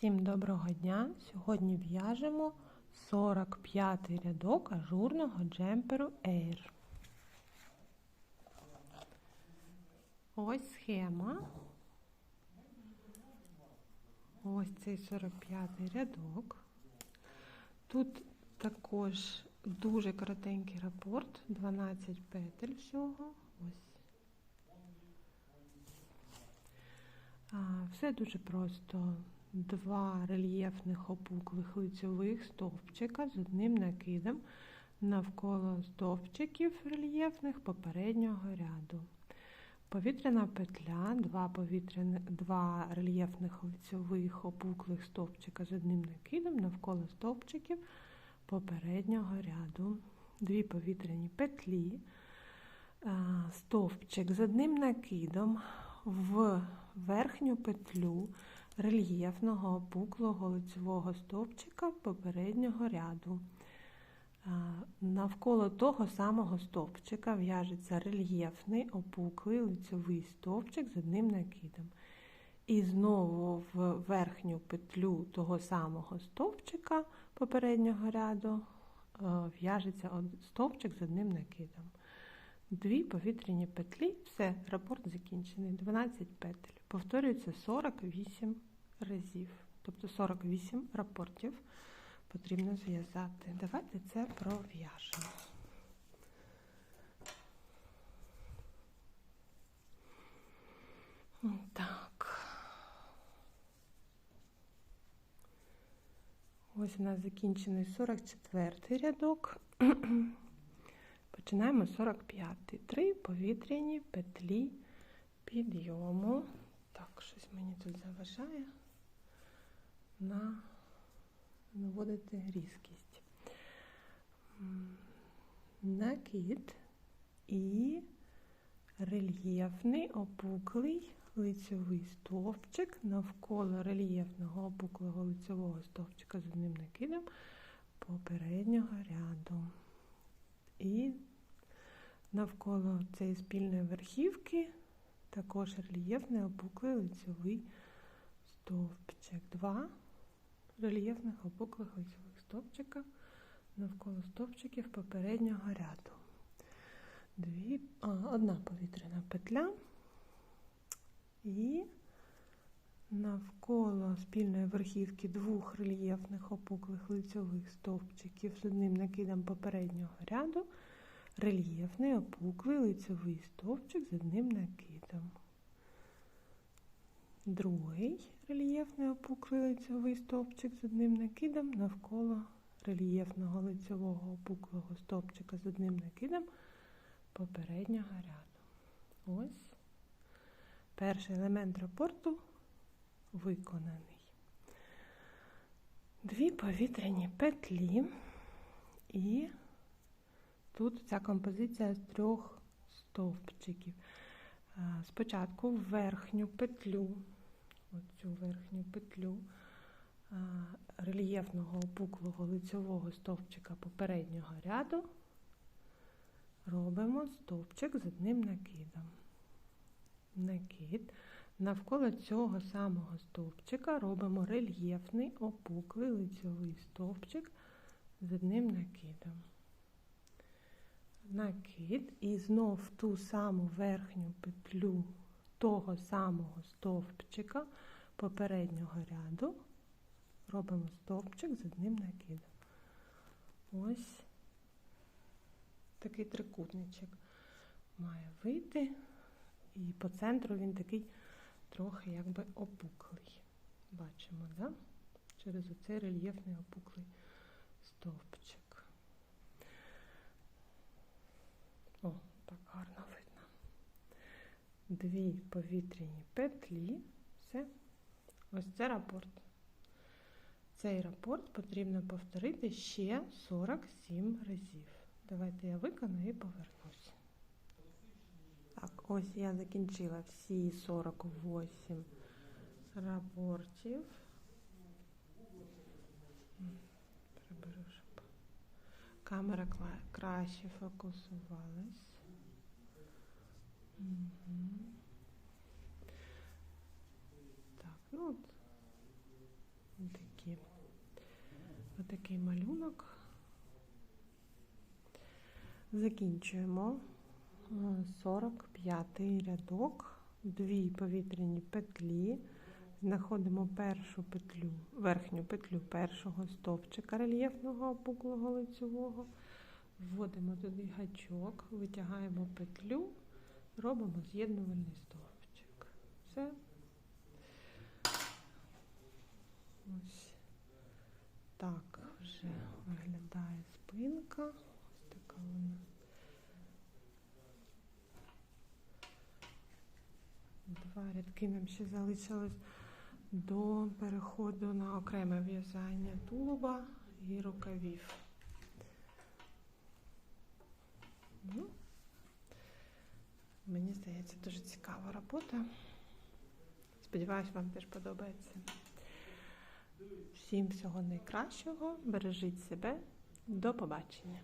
Всім доброго дня! Сьогодні в'яжемо 45 рядок ажурного джемперу Air. Ось схема. Ось цей 45 рядок. Тут також дуже коротенький рапорт, 12 петель всього. Ось. Все дуже просто. Два рельєфних опуклих лицьових стовпчика з одним накидом навколо стовпчиків рельєфних попереднього ряду. Повітряна петля, два повітряні, два рельєфних лицьових опуклих стовпчика з одним накидом навколо стовпчиків попереднього ряду. Дві повітряні петлі, стовпчик з одним накидом в верхню петлю рельєфного опуклого лицевого стовпчика попереднього ряду. Навколо того самого стовпчика в'яжеться рельєфний опуклий лицевий стовпчик з одним накидом. І знову в верхню петлю того самого стовпчика попереднього ряду в'яжеться стовпчик з одним накидом. Дві повітряні петлі, все, рапорт закінчений. 12 петель. Повторюється 48 разів. Тобто 48 рапортів потрібно зв'язати. Давайте це пров'яжемо. Так. Ось у нас закінчений 44 рядок. Починаємо 45-й. Три повітряні петлі підйому. Так, щось мені тут заважає на наводити різкість. Накид і рельєфний опуклий лицьовий стовпчик навколо рельєфного опуклого лицьового стовпчика з одним накидом попереднього ряду. І навколо цієї спільної верхівки також рельєфний опуклий лицьовий стовпчик. Два рельєфних опуклих лицьових стовпчика навколо стовпчиків попереднього ряду. Дві, а, Одна повітряна петля і навколо спільної верхівки двох рельєфних опуклих лицьових стовпчиків з одним накидом попереднього ряду, рельєфний опуклий лицьовий стовпчик з одним накидом. Другий рельєфний опуклий лицьовий стовпчик з одним накидом навколо рельєфного лицьового опуклого стовпчика з одним накидом попереднього ряду. Ось перший елемент рапорту виконаний. Дві повітряні петлі, і тут ця композиція з трьох стовпчиків. Спочатку верхню петлю, оцю верхню петлю рельєфного опуклого лицьового стовпчика попереднього ряду робимо стовпчик з одним накидом. Накид. Навколо цього самого стовпчика робимо рельєфний опуклий лицьовий стовпчик з одним накидом. Накид і знов ту саму верхню петлю того самого стовпчика попереднього ряду робимо стовпчик з одним накидом. Ось такий трикутничок має вийти, і по центру він такий трохи якби опуклий. Бачимо, да? через оцей рельєфний опуклий стовпчик. О, так гарно видно. Дві повітряні петлі. Все. Ось це рапорт. Цей рапорт потрібно повторити ще 47 разів. Давайте я виконую і повернусь. Так, ось я закінчила всі 48 рапортів. Камера краще фокусувалась. Угу. Так, ну от отакі. Отакий малюнок. Закінчуємо 45 рядок, дві повітряні петлі. Знаходимо першу петлю, верхню петлю першого стовпчика рельєфного опуклого лицевого. Вводимо туди гачок, витягаємо петлю, робимо з'єднувальний стовпчик. Все. Ось так вже виглядає спинка. Ось така вона. Два рядки нам ще залишилось до переходу на окреме в'язання тулуба і рукавів. Ну, мені здається, дуже цікава робота. Сподіваюсь, вам теж подобається. Всім всього найкращого. Бережіть себе. До побачення.